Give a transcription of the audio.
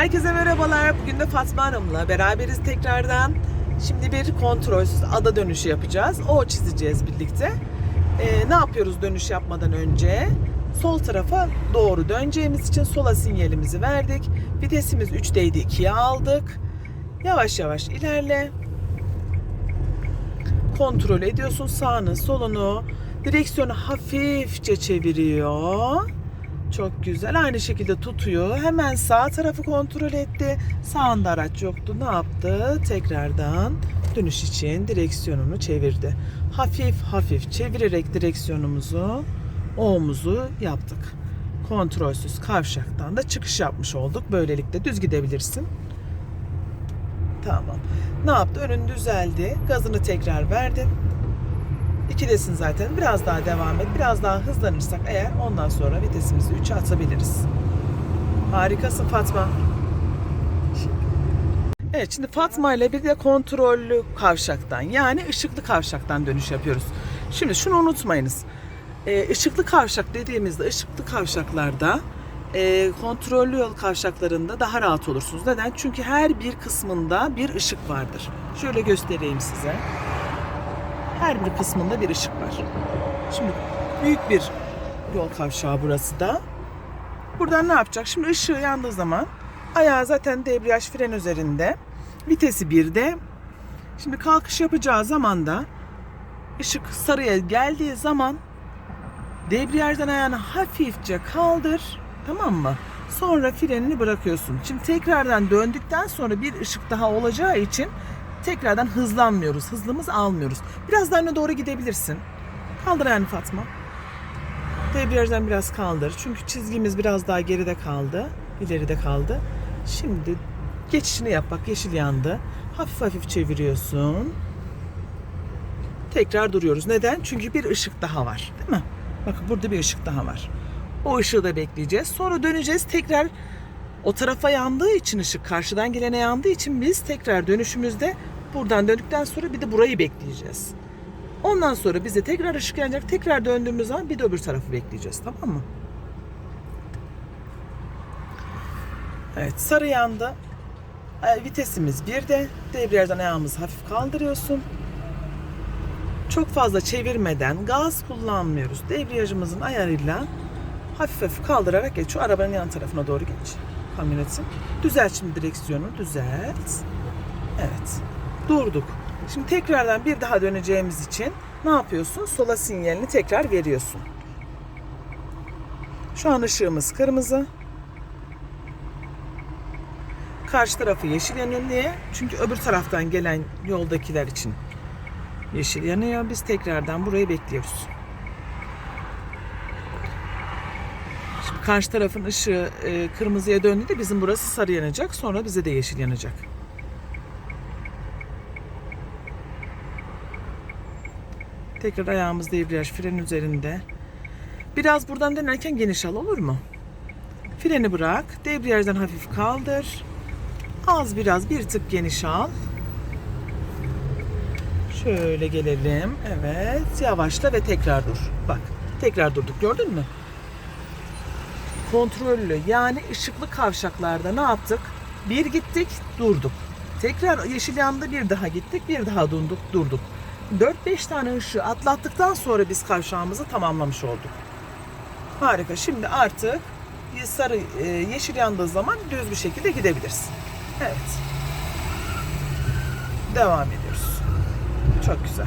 Herkese merhabalar. Bugün de Fatma Hanım'la beraberiz tekrardan. Şimdi bir kontrolsüz ada dönüşü yapacağız. O çizeceğiz birlikte. Ee, ne yapıyoruz dönüş yapmadan önce? Sol tarafa doğru döneceğimiz için sola sinyalimizi verdik. Vitesimiz 3'teydi 2'ye aldık. Yavaş yavaş ilerle. Kontrol ediyorsun sağını solunu. Direksiyonu hafifçe çeviriyor. Çok güzel. Aynı şekilde tutuyor. Hemen sağ tarafı kontrol etti. Sağında araç yoktu. Ne yaptı? Tekrardan dönüş için direksiyonunu çevirdi. Hafif hafif çevirerek direksiyonumuzu O'muzu yaptık. Kontrolsüz kavşaktan da çıkış yapmış olduk. Böylelikle düz gidebilirsin. Tamam. Ne yaptı? Önün düzeldi. Gazını tekrar verdin. İkidesin zaten. Biraz daha devam et. Biraz daha hızlanırsak eğer ondan sonra vitesimizi 3'e atabiliriz. Harikasın Fatma. Evet şimdi Fatma ile bir de kontrollü kavşaktan yani ışıklı kavşaktan dönüş yapıyoruz. Şimdi şunu unutmayınız. Ee, ışıklı kavşak dediğimizde ışıklı kavşaklarda e, kontrollü yol kavşaklarında daha rahat olursunuz. Neden? Çünkü her bir kısmında bir ışık vardır. Şöyle göstereyim size. Her bir kısmında bir ışık var. Şimdi büyük bir yol kavşağı burası da. Buradan ne yapacak? Şimdi ışığı yandığı zaman ayağı zaten debriyaj fren üzerinde. Vitesi 1'de. Şimdi kalkış yapacağı zaman da ışık sarıya geldiği zaman debriyajdan ayağını hafifçe kaldır. Tamam mı? Sonra frenini bırakıyorsun. Şimdi tekrardan döndükten sonra bir ışık daha olacağı için tekrardan hızlanmıyoruz. Hızlımız almıyoruz. Biraz daha öne doğru gidebilirsin. Kaldır ayağını Fatma. Debriyajdan biraz kaldır. Çünkü çizgimiz biraz daha geride kaldı. ileride kaldı. Şimdi geçişini yap bak yeşil yandı. Hafif hafif çeviriyorsun. Tekrar duruyoruz. Neden? Çünkü bir ışık daha var. Değil mi? Bakın burada bir ışık daha var. O ışığı da bekleyeceğiz. Sonra döneceğiz. Tekrar o tarafa yandığı için ışık karşıdan gelene yandığı için biz tekrar dönüşümüzde buradan döndükten sonra bir de burayı bekleyeceğiz. Ondan sonra bize tekrar ışık yanacak. Tekrar döndüğümüz zaman bir de öbür tarafı bekleyeceğiz. Tamam mı? Evet sarı yandı. Ay, Vitesimiz bir de debriyajdan ayağımızı hafif kaldırıyorsun. Çok fazla çevirmeden gaz kullanmıyoruz. Debriyajımızın ayarıyla hafif hafif kaldırarak geç. Şu arabanın yan tarafına doğru geç. Kamyonetin. Düzelt şimdi direksiyonu. Düzelt. Evet. Durduk. Şimdi tekrardan bir daha döneceğimiz için ne yapıyorsun? Sola sinyalini tekrar veriyorsun. Şu an ışığımız kırmızı. Karşı tarafı yeşil yanıyor. Niye? Çünkü öbür taraftan gelen yoldakiler için yeşil yanıyor. Biz tekrardan burayı bekliyoruz. Şimdi karşı tarafın ışığı e, kırmızıya döndüğünde bizim burası sarı yanacak. Sonra bize de yeşil yanacak. Tekrar ayağımız debriyaj fren üzerinde. Biraz buradan dönerken geniş al olur mu? Freni bırak. Debriyajdan hafif kaldır. Az biraz bir tık geniş al. Şöyle gelelim. Evet. Yavaşla ve tekrar dur. Bak. Tekrar durduk. Gördün mü? Kontrollü yani ışıklı kavşaklarda ne yaptık? Bir gittik, durduk. Tekrar yeşil yandı bir daha gittik, bir daha durduk, durduk. 4-5 tane ışığı atlattıktan sonra biz kavşağımızı tamamlamış olduk. Harika. Şimdi artık sarı e, yeşil yandığı zaman düz bir şekilde gidebilirsin. Evet. Devam ediyoruz. Çok güzel.